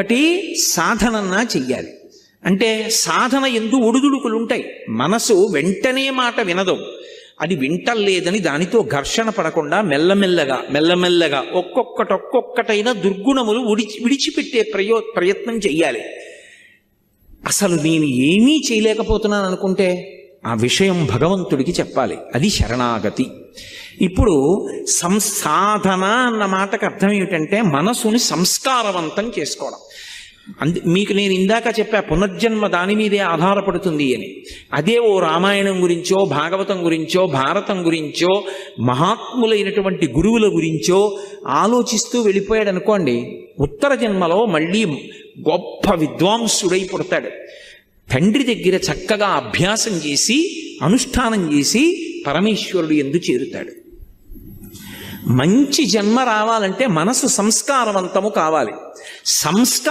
ఒకటి సాధనన్నా చెయ్యాలి. అంటే సాధన ఎందు ఒడుదుడుకులు ఉంటాయి మనసు వెంటనే మాట వినదు. అది వింటలేదని దానితో ఘర్షణ పడకుండా మెల్లమెల్లగా మెల్లమెల్లగా ఒక్కొక్కటి ఒక్కొక్కటైన దుర్గుణములు విడిచి విడిచిపెట్టే ప్రయో ప్రయత్నం చెయ్యాలి. అసలు నేను ఏమీ చేయలేకపోతున్నాను అనుకుంటే ఆ విషయం భగవంతుడికి చెప్పాలి. అది శరణాగతి. ఇప్పుడు సంసాధన అన్న మాటకు అర్థం ఏమిటంటే మనసుని సంస్కారవంతం చేసుకోవడం. అందు మీకు నేను ఇందాక చెప్పా పునర్జన్మ దాని మీదే ఆధారపడుతుంది అని. అదే ఓ రామాయణం గురించో భాగవతం గురించో భారతం గురించో మహాత్ములైనటువంటి గురువుల గురించో ఆలోచిస్తూ వెళ్ళిపోయాడు అనుకోండి ఉత్తర జన్మలో మళ్ళీ గొప్ప విద్వాంసుడై పుడతాడు. తండ్రి దగ్గర చక్కగా అభ్యాసం చేసి అనుష్ఠానం చేసి పరమేశ్వరుడు ఎందు చేరుతాడు. మంచి జన్మ రావాలంటే మనసు సంస్కారవంతము కావాలి. సంస్కార